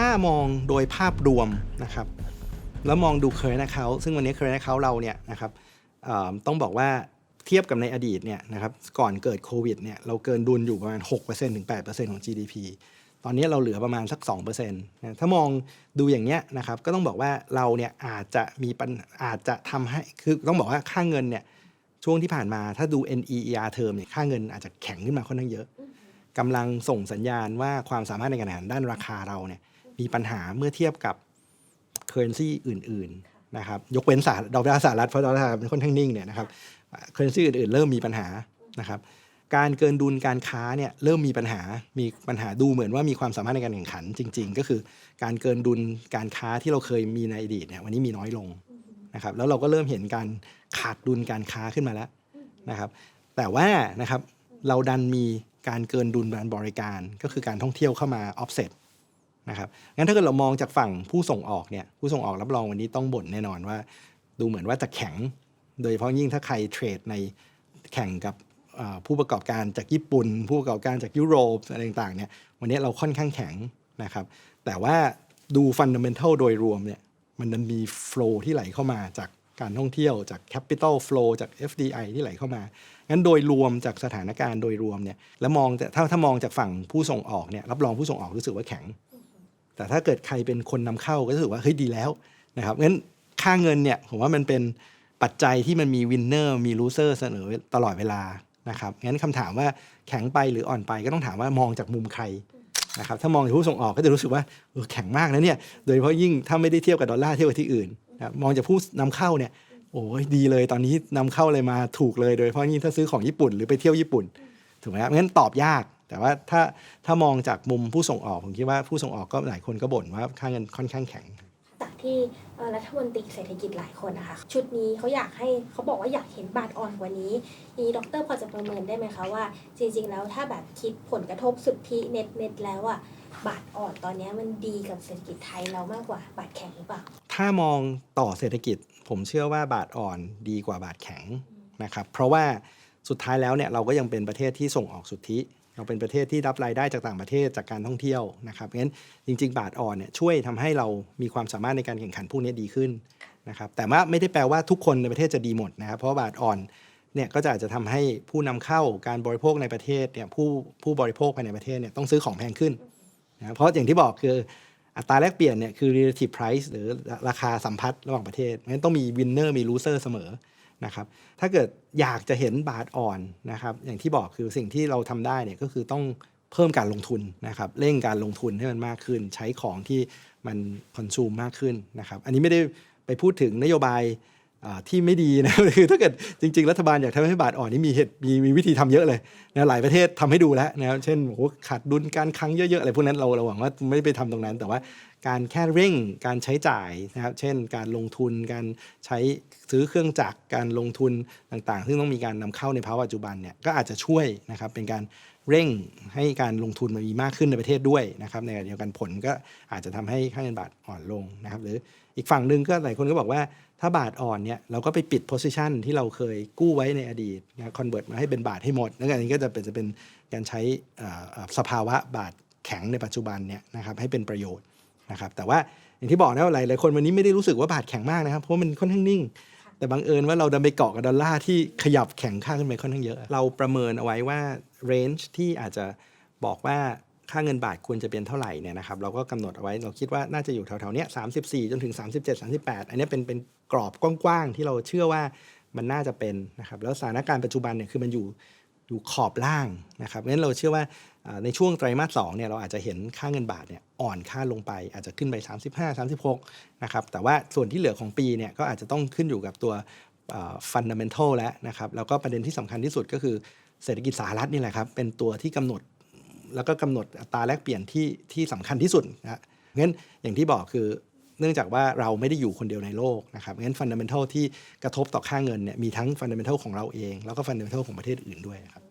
ถ้ามองโดยภาพรวมนะครับ แล้วมองดู current account ซึ่งวันนี้ current account เราเนี่ยนะครับต้องบอกว่าเทียบกับในอดีตเนี่ยนะครับก่อนเกิดโควิดเนี่ยเราเกินดุลอยู่ประมาณ 6%ถึง 8%ของ GDP ตอนนี้เราเหลือประมาณสัก2%นะถ้ามองดูอย่างเนี้ยนะครับก็ต้องบอกว่าเราเนี่ยอาจจะมีปัญอาจจะทำให้คือต้องบอกว่าค่าเงินเนี่ยช่วงที่ผ่านมาถ้าดู NEER term เนี่ยค่าเงินอาจจะแข็งขึ้นมาค่อนข้างเยอะกำลังส่งสัญญาณว่าความสามารถในการแข่งขันด้านราคาเราเนี่ย มีปัญหาเมื่อเทียบกับ currency อื่นๆนะครับยกเว้นสหดอกเบี้ยสหรัฐเพราะดอลลาร์มันค่อนข้างนิ่งเนี่ยนะครับ currency อื่นๆ เริ่มมีปัญหานะครับการเกินดุลการค้าเนี่ยเริ่มมีปัญหา มีปัญหาดูเหมือนว่ามีความสามารถในการแข่งขันจริง ๆ ก็คือการเกินดุลการค้าที่เราเคยมีในอดีตเนี่ยวันนี้มีน้อยลงนะครับแล้วเราก็เริ่มเห็นการขาดดุลการค้าขึ้นมาแล้วนะครับแต่ว่านะครับเราดันมีการเกินดุลการบริการ ก็คือการท่องเที่ยวเข้ามา offset นะครับงั้นถ้าเกิดเรามองจากฝั่งผู้ส่งออกเนี่ยผู้ส่งออกรับรองวันนี้ต้องบ่นแน่นอนว่า ดูเหมือนว่าจะแข็ง โดยเฉพาะยิ่งถ้าใครเทรดในแข่งกับผู้ประกอบการจากญี่ปุ่น ผู้ประกอบการจากยุโรปอะไรต่างๆเนี่ยวันนี้เราค่อนข้างแข็งนะครับแต่ว่าดูฟันเดัมเ n นทัลโดยรวมเนี่ยมันมันมีโฟลที่ไหลเข้ามาจากการท่องเที่ยวจาก Capital Flow จาก FDI ที่ไหลเข้ามา งั้นโดยรวมจากสถานการณ์โดยรวมเนี่ย แล้วมองถ้าถ้ามองจากฝั่งผู้ส่งออกเนี่ย รับรองผู้ส่งออกรู้สึกว่าแข็ง แต่ถ้าเกิดใครเป็นคนนำเข้าก็รู้สึกว่าเฮ้ยดีแล้วนะครับงั้นค่าเงินเนี่ยผมว่ามันเป็นปัจจัยที่มันมีวินเนอร์มีลูเซอร์เสนอตลอดเวลานะครับงั้นคำถามว่าแข็งไปหรืออ่อนไปก็ต้องถามว่ามองจากมุมใครนะครับถ้ามองจากผู้ส่งออกก็จะรู้สึกว่าเออแข็งมากนะเนี่ยโดยเฉพาะยิ่งถ้าไม่ได้เทียบกับดอลลาร์เทียบกับที่อื่นนะมองจากผู้นำเข้าเนี่ยโอ้ยดีเลยตอนนี้นำเข้าเลยมาถูกเลยโดยเฉพาะยิ่งถ้าซื้อของญี่ปุ่นหรือไปเที่ยวญี่ปุ่นถูกไหมครับงั้นตอบยาก แต่ว่าถ้าถ้ามองจากมุมผู้ส่งออกผมคิดว่าผู้ส่งออกก็หลายคนก็บ่นว่าค่าเงินค่อนข้างแข็งจากที่เอ่อรัฐมนตรีเศรษฐกิจหลายคนนะคะชุดนี้เขาอยากให้เขาบอกว่าอยากเห็นบาทอ่อนกว่านี้นี้ดรพอจะประเมินได้ไหมคะว่า จริง ๆ แล้วถ้าแบบคิดผลกระทบสุทธิเน็ตเน็ตแล้วอะบาทอ่อนตอนเนี้ยมันดีกับเศรษฐกิจไทยเรามากกว่าบาทแข็งหรือเปล่าถ้ามองต่อเศรษฐกิจผมเชื่อว่าบาทอ่อนดีกว่าบาทแข็งนะครับเพราะว่า สุดท้ายแล้วเนี่ยเราก็ยังเป็นประเทศที่ส่งออกสุทธิ เราเป็นประเทศที่รับรายได้จากต่างประเทศจากการท่องเที่ยวนะครับงั้นจริง ๆ บาทอ่อนเนี่ยช่วยทำให้เรามีความสามารถในการแข่งขันพวกนี้ดีขึ้นนะครับแต่ว่าไม่ได้แปลว่าทุกคนในประเทศจะดีหมดนะครับเพราะบาทอ่อนเนี่ยก็จะอาจจะทำให้ผู้นำเข้าการบริโภคในประเทศเนี่ยผู้ผู้บริโภคภายในประเทศเนี่ยต้องซื้อของแพงขึ้นนะเพราะอย่างที่บอกคืออัตราแลกเปลี่ยนเนี่ยคือ relative price หรือราคาสัมพัทธ์ระหว่างประเทศงั้นต้องมี winner มี loser เสมอ นะครับถ้าเกิดอยากจะเห็นบาทอ่อนนะครับอย่างที่บอกคือสิ่งที่เราทำได้เนี่ยก็คือต้องเพิ่มการลงทุนนะครับเร่งการลงทุนให้มันมากขึ้น ใช้ของที่มันคอนซูมมากขึ้นนะครับอันนี้ไม่ได้ไปพูดถึงนโยบาย ที่ไม่ดีนะคือถ้าเกิดจริง ๆ รัฐบาลอยากทำให้บาทอ่อนนี่มีเหตุมีมีวิธีทำเยอะเลยนะหลายประเทศทำให้ดูแล้วนะเช่นโอ้โหขาดดุลการคลังเยอะๆอะไรพวกนั้นเราเราหวังว่าไม่ได้ไปทำตรงนั้น แต่ว่าการแค่เร่งการใช้จ่ายนะครับเช่น การลงทุนการใช้ซื้อเครื่องจักรการลงทุนต่างๆ ซึ่งต้องมีการนำเข้าในภาวะปัจจุบันเนี่ยก็อาจจะช่วยนะครับเป็นการ เร่งให้การลงทุนมันมีมากขึ้นในประเทศด้วยนะครับในขณะเดียวกันผลก็อาจจะทำให้ค่าเงินบาทอ่อนลงนะครับหรืออีกฝั่งหนึ่งก็หลายคนก็บอกว่าถ้าบาทอ่อนเนี่ยเราก็ไปปิด position ที่เราเคยกู้ไว้ในอดีตนะ convert มาให้เป็นบาทให้หมดนั่นอันนี้ก็จะเป็นจะเป็นการใช้สภาวะบาทแข็งในปัจจุบันเนี่ยนะครับให้เป็นประโยชน์นะครับแต่ว่าอย่างที่บอกนะว่าหลายหลายคนวันนี้ไม่ได้รู้สึกว่าบาทแข็งมากนะครับเพราะมันค่อนข้างนิ่ง แต่บังเอิญว่าเราดันไปเกาะกับดอลลาร์ที่ขยับแข็งค่าขึ้นไปค่อนข้างเยอะ เราประเมินเอาไว้ว่าเรนจ์ที่อาจจะบอกว่าค่าเงินบาทควรจะเป็นเท่าไหร่เนี่ยนะครับเราก็กำหนดเอาไว้เราคิดว่าน่าจะอยู่แถวๆเนี้ย34จนถึง 37 38 อันนี้เป็นเป็นกรอบกว้างๆที่เราเชื่อว่ามันน่าจะเป็นนะครับแล้วสถานการณ์ปัจจุบันเนี่ยคือมันอยู่ อยู่ขอบล่างนะครับงั้นเราเชื่อว่าในช่วงไตรมาสสองเนี่ยเราอาจจะเห็นค่าเงินบาทเนี่ยอ่อนค่าลงไปอาจจะขึ้นไป 35 36นะครับแต่ว่าส่วนที่เหลือของปีเนี่ยก็อาจจะต้องขึ้นอยู่กับตัวฟันดัมเ n นทัลแล้วนะครับแล้วก็ประเด็นที่สำคัญที่สุดก็คือเศรษฐกิจสหรัฐนี่แหละครับเป็นตัวที่กำหนดแล้วก็กำหนดอัตราแลกเปลี่ยนที่ที่สำคัญที่สุดนะฮะงั้นอย่างที่บอกคือเนื่องจากว่าเราไม่ได้อยู่คนเดียวในโลกนะครับงั้นฟันดัมเ n นทัลที่กระทบต่อค่าเงินเนี่ยมีทั้งฟันดัมเ n นทัลของเราเอง แล้วก็ฟันดัมเ n นทัลของประเทศอื่นด้วยครับ